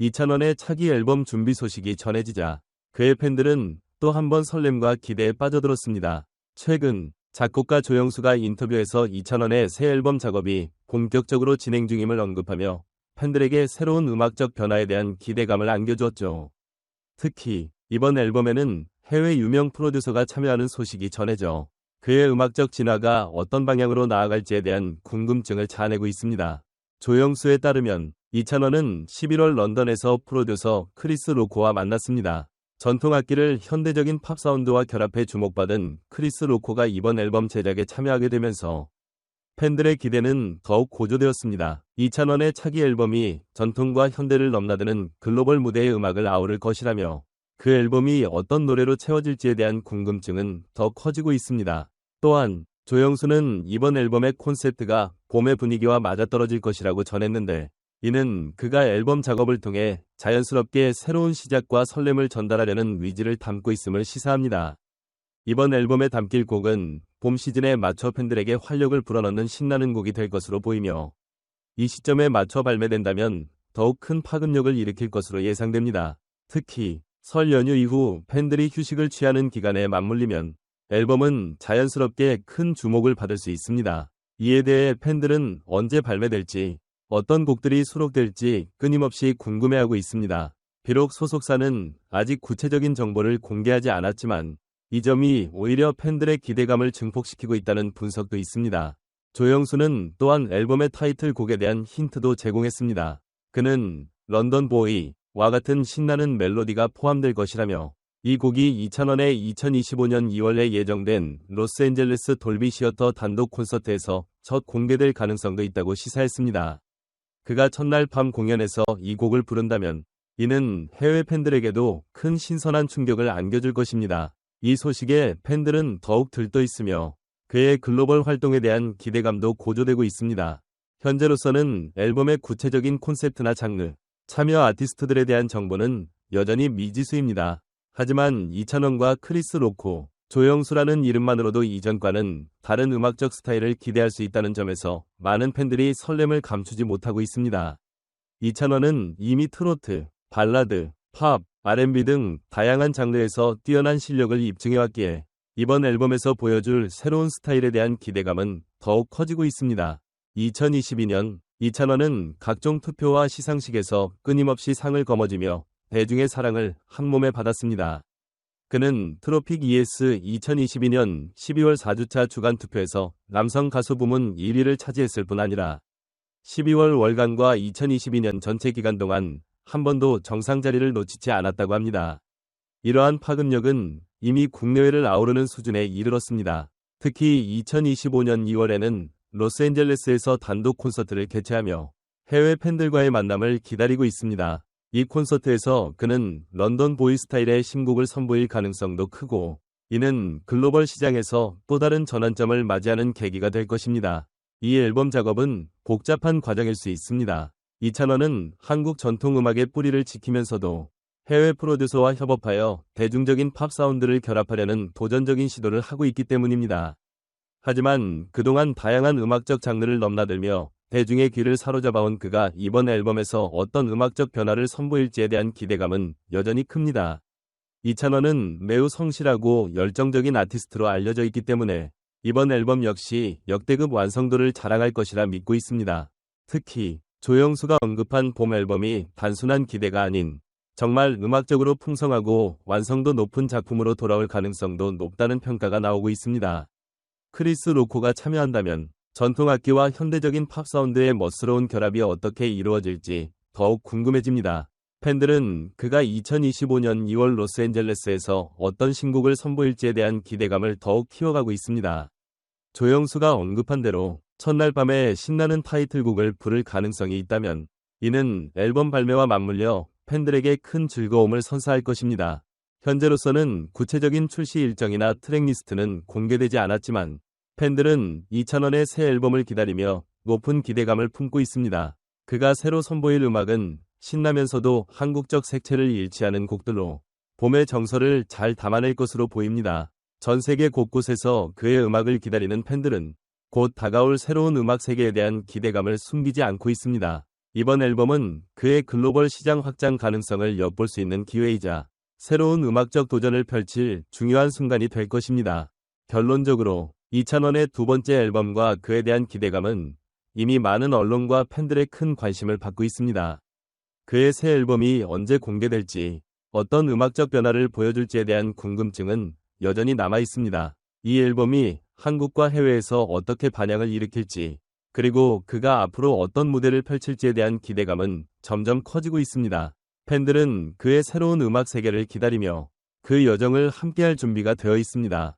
2,000원의 차기 앨범 준비 소식이 전해지자 그의 팬들은 또 한 번 설렘과 기대에 빠져들었습니다. 최근 작곡가 조영수가 인터뷰에서 2,000원의 새 앨범 작업이 본격적으로 진행 중임을 언급하며 팬들에게 새로운 음악적 변화에 대한 기대감을 안겨주었죠. 특히 이번 앨범에는 해외 유명 프로듀서가 참여하는 소식이 전해져 그의 음악적 진화가 어떤 방향으로 나아갈지에 대한 궁금증을 자아내고 있습니다. 조영수에 따르면 이찬원은 11월 런던에서 프로듀서 크리스 로코와 만났습니다. 전통 악기를 현대적인 팝 사운드와 결합해 주목받은 크리스 로코가 이번 앨범 제작에 참여하게 되면서 팬들의 기대는 더욱 고조되었습니다. 이찬원의 차기 앨범이 전통과 현대를 넘나드는 글로벌 무대의 음악을 아우를 것이라며 그 앨범이 어떤 노래로 채워질지에 대한 궁금증은 더 커지고 있습니다. 또한 조영수는 이번 앨범의 콘셉트가 봄의 분위기와 맞아떨어질 것이라고 전했는데 이는 그가 앨범 작업을 통해 자연스럽게 새로운 시작과 설렘을 전달하려는 위지를 담고 있음을 시사합니다. 이번 앨범에 담길 곡은 봄 시즌에 맞춰 팬들에게 활력을 불어넣는 신나는 곡이 될 것으로 보이며 이 시점에 맞춰 발매된다면 더욱 큰 파급력을 일으킬 것으로 예상됩니다. 특히 설 연휴 이후 팬들이 휴식을 취하는 기간에 맞물리면 앨범은 자연스럽게 큰 주목을 받을 수 있습니다. 이에 대해 팬들은 언제 발매될지 어떤 곡들이 수록될지 끊임없이 궁금해하고 있습니다. 비록 소속사는 아직 구체적인 정보를 공개하지 않았지만 이 점이 오히려 팬들의 기대감을 증폭시키고 있다는 분석도 있습니다. 조영수는 또한 앨범의 타이틀곡에 대한 힌트도 제공했습니다. 그는 런던 보이, 와 같은 신나는 멜로디가 포함될 것이라며 이 곡이 2,000원에 2025년 2월에 예정된 로스앤젤레스 돌비 시어터 단독 콘서트에서 첫 공개될 가능성도 있다고 시사했습니다. 그가 첫날 밤 공연에서 이 곡을 부른다면 이는 해외 팬들에게도 큰 신선한 충격을 안겨줄 것입니다. 이 소식에 팬들은 더욱 들떠 있으며 그의 글로벌 활동에 대한 기대감도 고조되고 있습니다. 현재로서는 앨범의 구체적인 콘셉트나 장르, 참여 아티스트들에 대한 정보는 여전히 미지수입니다. 하지만 이찬원과 크리스 로코, 조영수라는 이름만으로도 이전과는 다른 음악적 스타일을 기대할 수 있다는 점에서 많은 팬들이 설렘을 감추지 못하고 있습니다. 이찬원은 이미 트로트, 발라드, 팝, R&B 등 다양한 장르에서 뛰어난 실력을 입증해왔기에 이번 앨범에서 보여줄 새로운 스타일에 대한 기대감은 더욱 커지고 있습니다. 2022년 이찬원은 각종 투표와 시상식에서 끊임없이 상을 거머쥐며 대중의 사랑을 한 몸에 받았습니다. 그는 트로픽 ES 2022년 12월 4주차 주간 투표에서 남성 가수 부문 1위를 차지했을 뿐 아니라 12월 월간과 2022년 전체 기간 동안 한 번도 정상 자리를 놓치지 않았다고 합니다. 이러한 파급력은 이미 국내외를 아우르는 수준에 이르렀습니다. 특히 2025년 2월에는 로스앤젤레스에서 단독 콘서트를 개최하며 해외 팬들과의 만남을 기다리고 있습니다. 이 콘서트에서 그는 런던 보이 스타일의 신곡을 선보일 가능성도 크고 이는 글로벌 시장에서 또 다른 전환점을 맞이하는 계기가 될 것입니다. 이 앨범 작업은 복잡한 과정일 수 있습니다. 이찬원은 한국 전통음악의 뿌리를 지키면서도 해외 프로듀서와 협업하여 대중적인 팝 사운드를 결합하려는 도전적인 시도를 하고 있기 때문입니다. 하지만 그동안 다양한 음악적 장르를 넘나들며 대중의 귀를 사로잡아온 그가 이번 앨범에서 어떤 음악적 변화를 선보일지에 대한 기대감은 여전히 큽니다. 이찬원은 매우 성실하고 열정적인 아티스트로 알려져 있기 때문에 이번 앨범 역시 역대급 완성도를 자랑할 것이라 믿고 있습니다. 특히 조영수가 언급한 봄 앨범이 단순한 기대가 아닌 정말 음악적으로 풍성하고 완성도 높은 작품으로 돌아올 가능성도 높다는 평가가 나오고 있습니다. 크리스 로코가 참여한다면 전통악기와 현대적인 팝 사운드의 멋스러운 결합이 어떻게 이루어질지 더욱 궁금해집니다. 팬들은 그가 2025년 2월 로스앤젤레스에서 어떤 신곡을 선보일지에 대한 기대감을 더욱 키워가고 있습니다. 조영수가 언급한 대로 첫날 밤에 신나는 타이틀곡을 부를 가능성이 있다면 이는 앨범 발매와 맞물려 팬들에게 큰 즐거움을 선사할 것입니다. 현재로서는 구체적인 출시 일정이나 트랙리스트는 공개되지 않았지만 팬들은 2,000원의 새 앨범을 기다리며 높은 기대감을 품고 있습니다. 그가 새로 선보일 음악은 신나면서도 한국적 색채를 일치하는 곡들로 봄의 정서를 잘 담아낼 것으로 보입니다. 전 세계 곳곳에서 그의 음악을 기다리는 팬들은 곧 다가올 새로운 음악 세계에 대한 기대감을 숨기지 않고 있습니다. 이번 앨범은 그의 글로벌 시장 확장 가능성을 엿볼 수 있는 기회이자 새로운 음악적 도전을 펼칠 중요한 순간이 될 것입니다. 결론적으로 이찬원의 두 번째 앨범과 그에 대한 기대감은 이미 많은 언론과 팬들의 큰 관심을 받고 있습니다. 그의 새 앨범이 언제 공개될지 어떤 음악적 변화를 보여줄지에 대한 궁금증은 여전히 남아 있습니다. 이 앨범이 한국과 해외에서 어떻게 반향을 일으킬지 그리고 그가 앞으로 어떤 무대를 펼칠지에 대한 기대감은 점점 커지고 있습니다. 팬들은 그의 새로운 음악 세계를 기다리며 그 여정을 함께할 준비가 되어 있습니다.